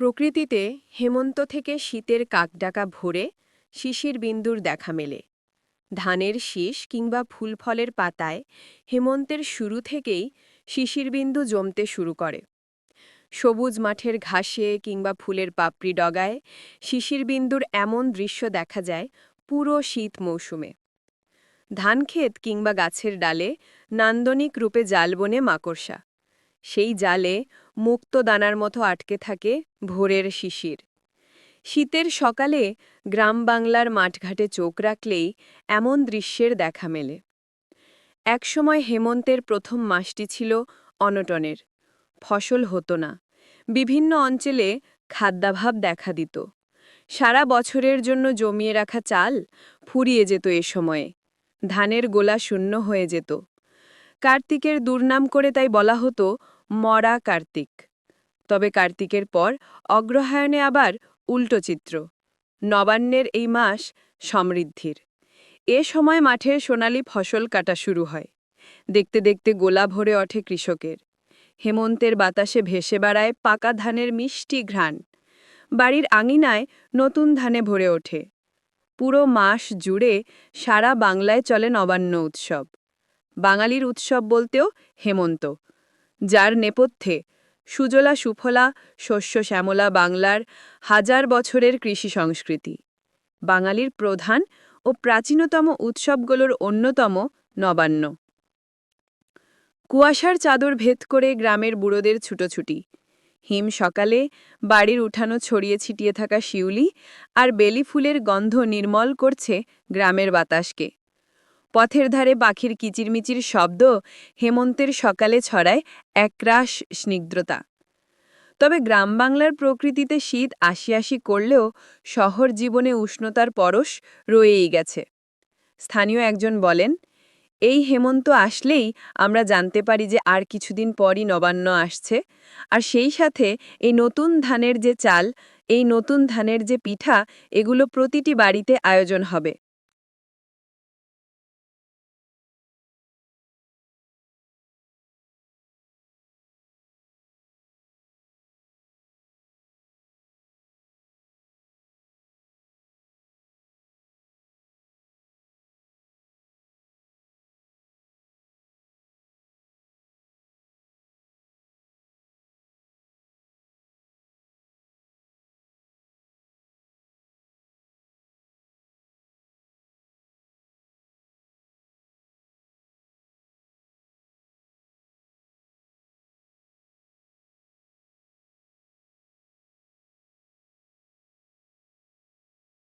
প্রকৃতিতে হেমন্ত থেকে শীতের কাকডাকা ভোরে শিশির বিন্দুর দেখা মেলে। ধানের শীষ কিংবা ফুলফলের পাতায় হেমন্তের শুরু থেকেই শিশিরবিন্দু জমতে শুরু করে। সবুজ মাঠের ঘাসে কিংবা ফুলের পাপড়ি ডগায় শিশিরবিন্দুর এমন দৃশ্য দেখা যায় পুরো শীত মৌসুমে। ধানক্ষেত কিংবা গাছের ডালে নান্দনিক রূপে জাল বনে মাকড়সা। সেই জালে মুক্ত দানার মতো আটকে থাকে ভোরের শিশির। শীতের সকালে গ্রাম বাংলার মাঠঘাটে চোখ রাখলেই এমন দৃশ্যের দেখা মেলে। একসময় হেমন্তের প্রথম মাসটি ছিল অনটনের। ফসল হতো না। বিভিন্ন অঞ্চলে খাদ্যাভাব দেখা দিত। সারা বছরের জন্য জমিয়ে রাখা চাল ফুরিয়ে যেত এ সময়ে। ধানের গোলা শূন্য হয়ে যেত। কার্তিকের দুর্নাম করে তাই বলা হতো মরা কার্তিক। তবে কার্তিকের পর অগ্রহায়ণে আবার উল্টো চিত্র। নবান্নের এই মাস সমৃদ্ধির। এ সময় মাঠের সোনালি ফসল কাটা শুরু হয়। দেখতে দেখতে গোলা ভরে ওঠে কৃষকের। হেমন্তের বাতাসে ভেসে বেড়ায় পাকা ধানের মিষ্টি ঘ্রাণ। বাড়ির আঙিনায় নতুন ধানে ভরে ওঠে। পুরো মাস জুড়ে সারা বাংলায় চলে নবান্ন উৎসব। বাঙালির উৎসব বলতেও হেমন্ত। যার নেপথ্যে সুজলা সুফলা শস্য শ্যামলা বাংলার হাজার বছরের কৃষি সংস্কৃতি। বাঙালির প্রধান ও প্রাচীনতম উৎসবগুলোর অন্যতম নবান্ন। কুয়াশার চাদর ভেদ করে গ্রামের বুড়োদের ছুটোছুটি। হিম সকালে বাড়ির উঠানো ছড়িয়ে ছিটিয়ে থাকা শিউলি আর বেলি ফুলের গন্ধ নির্মল করছে গ্রামের বাতাসকে। পথের ধারে পাখির কিচিরমিচির শব্দ হেমন্তের সকালে ছড়ায় একরাশ স্নিগ্ধতা। তবে গ্রাম বাংলার প্রকৃতিতে শীত আসি আসি করলেও শহর জীবনে উষ্ণতার পরশ রয়েই গেছে। স্থানীয় একজন বলেন, এই হেমন্ত আসলেই আমরা জানতে পারি যে আর কিছুদিন পরই নবান্ন আসছে। আর সেই সাথে এই নতুন ধানের যে চাল, এই নতুন ধানের যে পিঠা, এগুলো প্রতিটি বাড়িতে আয়োজন হবে।